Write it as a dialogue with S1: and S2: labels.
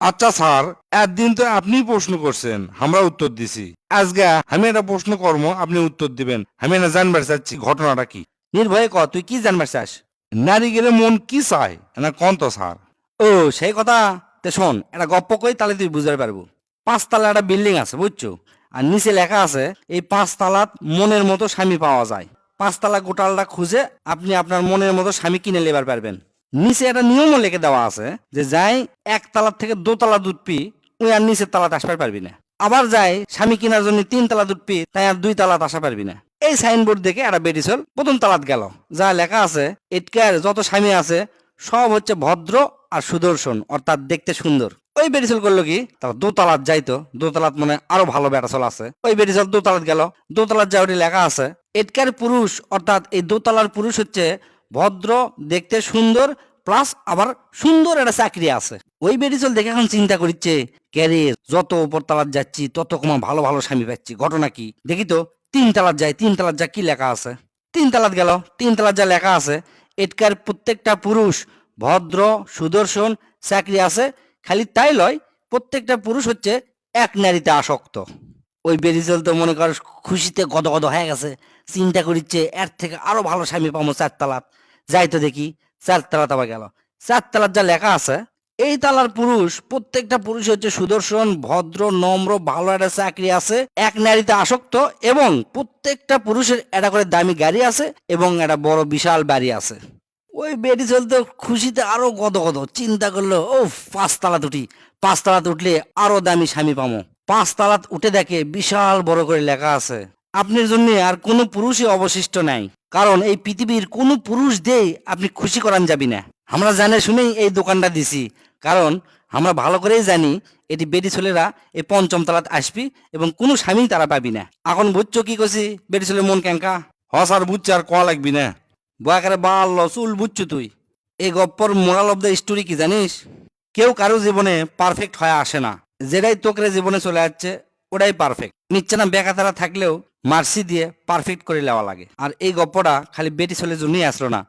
S1: আচ্ছা স্যার একদিন তো আপনি প্রশ্ন করছেন আমরা উত্তর দিছি। আজকে আমি একটা প্রশ্ন কর্ম আপনি উত্তর দিবেন। আমি না জানবার চাচ্ছি ঘটনাটা কি?
S2: নির্ভয়ে ক তুই কি জানবার চাস?
S1: নারী গেলে মন কি চায়? না কন তো স্যার?
S2: ও সেই কথা? তে শোন একটা গপ্প কই তাহলে তুই বুঝতে পারব। পাঁচতলা একটা বিল্ডিং আছে বুঝছ? আর নিচে লেখা আছে এই পাঁচতলাত মনের মতো স্বামী পাওয়া যায়। পাঁচতলা গোটালটা খুঁজে আপনি আপনার মনের মতো স্বামী কিনে লেবার পারবেন। নিচে একটা নিয়মও লিখে দেওয়া আছে যে যাই এক তালার থেকে দোতলা দুধ পি, ওই আর নিচের তালাতে আসবার পারবি না। আবার যাই স্বামী কেনার জন্য তিন তালা দুধ পি, তাই আর দুই তালাত আসা পারবি না। এই সাইনবোর্ড দেখে একটা বেরিসল প্রথম তালাত গেল। যা লেখা আছে, এটকার যত স্বামী আছে, সব হচ্ছে ভদ্র আর সুদর্শন, অর্থাৎ দেখতে সুন্দর। ওই বেরিসল করল কি? তার দোতলাত যাইতো দোতলাত মানে আরও ভালো বেটাচল আছে। ওই বেরিসল দোতলাত গেল। দোতলাত যা ওটি লেখা আছে, এটকার পুরুষ, অর্থাৎ এই দোতলার পুরুষ হচ্ছে ভদ্র, দেখতে সুন্দর প্লাস আবার সুন্দর একটা চাকরি আছে। ওই বেরিসল দেখে এখন চিন্তা করছে ক্যারে যত উপর তালাত যাচ্ছি, তত কমা ভালো ভালো স্বামী পাচ্ছি, ঘটনা কি? দেখি তো, তিন তালাত যায়, তিন তালাত যা কি লেখা আছে? তিন তালাত গেল, তিন তালাত যা লেখা আছে, এটকার প্রত্যেকটা পুরুষ, ভদ্র, সুদর্শন, চাকরি আছে, খালি তাই লয়, প্রত্যেকটা পুরুষ হচ্ছে এক নারীতে আসক্ত। ওই বেরিজল তো মনে কর, খুশিতে গদ গদ হয়ে গেছে, চিন্তা করিচ্ছে, এর থেকে আরও ভালো স্বামী পাবো চার তালাত যাই তো দেখি, চার তালাত আবার গেল। চার তালাত যা লেখা আছে, এই তালার পুরুষ, প্রত্যেকটা পুরুষ হচ্ছে সুদর্শন, ভদ্র, নম্র, ভালো একটা চাকরি আছে, এক নারীতে আসক্ত এবং প্রত্যেকটা পুরুষের একটা করে দামি গাড়ি আছে এবং একটা বড় বিশাল বাড়ি আছে। ওই বেডি চলতে খুশিতে আরও গদ গদ, চিন্তা করল ও পাঁচতলাত উঠি। পাঁচতলাত উঠলে আরও দামি স্বামী পামো। পাঁচতলাত উঠে দেখে বিশাল বড় করে লেখা আছে আপনার জন্য আর কোনো পুরুষই অবশিষ্ট নাই। কারণ এই পৃথিবীর কোনো পুরুষ দিয়ে আপনি খুশি করান যাবি না। আমরা জানে শুনেই এই দোকানটা দিছি। কারণ আমরা ভালো করেই জানি এটি বেডি ছেলেরা এই পঞ্চম তলাত আসবি এবং কোনো স্বামী তারা পাবি না। এখন বুঝছ কি করছি বেডি ছেলে মন ক্যাঙ্কা
S1: হ স্যার বুঝছে আর কয়া লাগবি না।
S2: বয়াকারে বাল চুল বুঝছ তুই? এই গপ্পর মোরাল অব দ্য স্টোরি কি জানিস? কেউ কারও জীবনে পারফেক্ট হয়ে আসে না। যেটাই তোকরে জীবনে চলে যাচ্ছে ওটাই পারফেক্ট। নিচ্ছে না বেকাতারা থাকলেও মার্সি দিয়ে পারফেক্ট করে নেওয়া লাগে। আর এই গপ্পটা খালি বেটি ছেলের জন্যই আসলো না।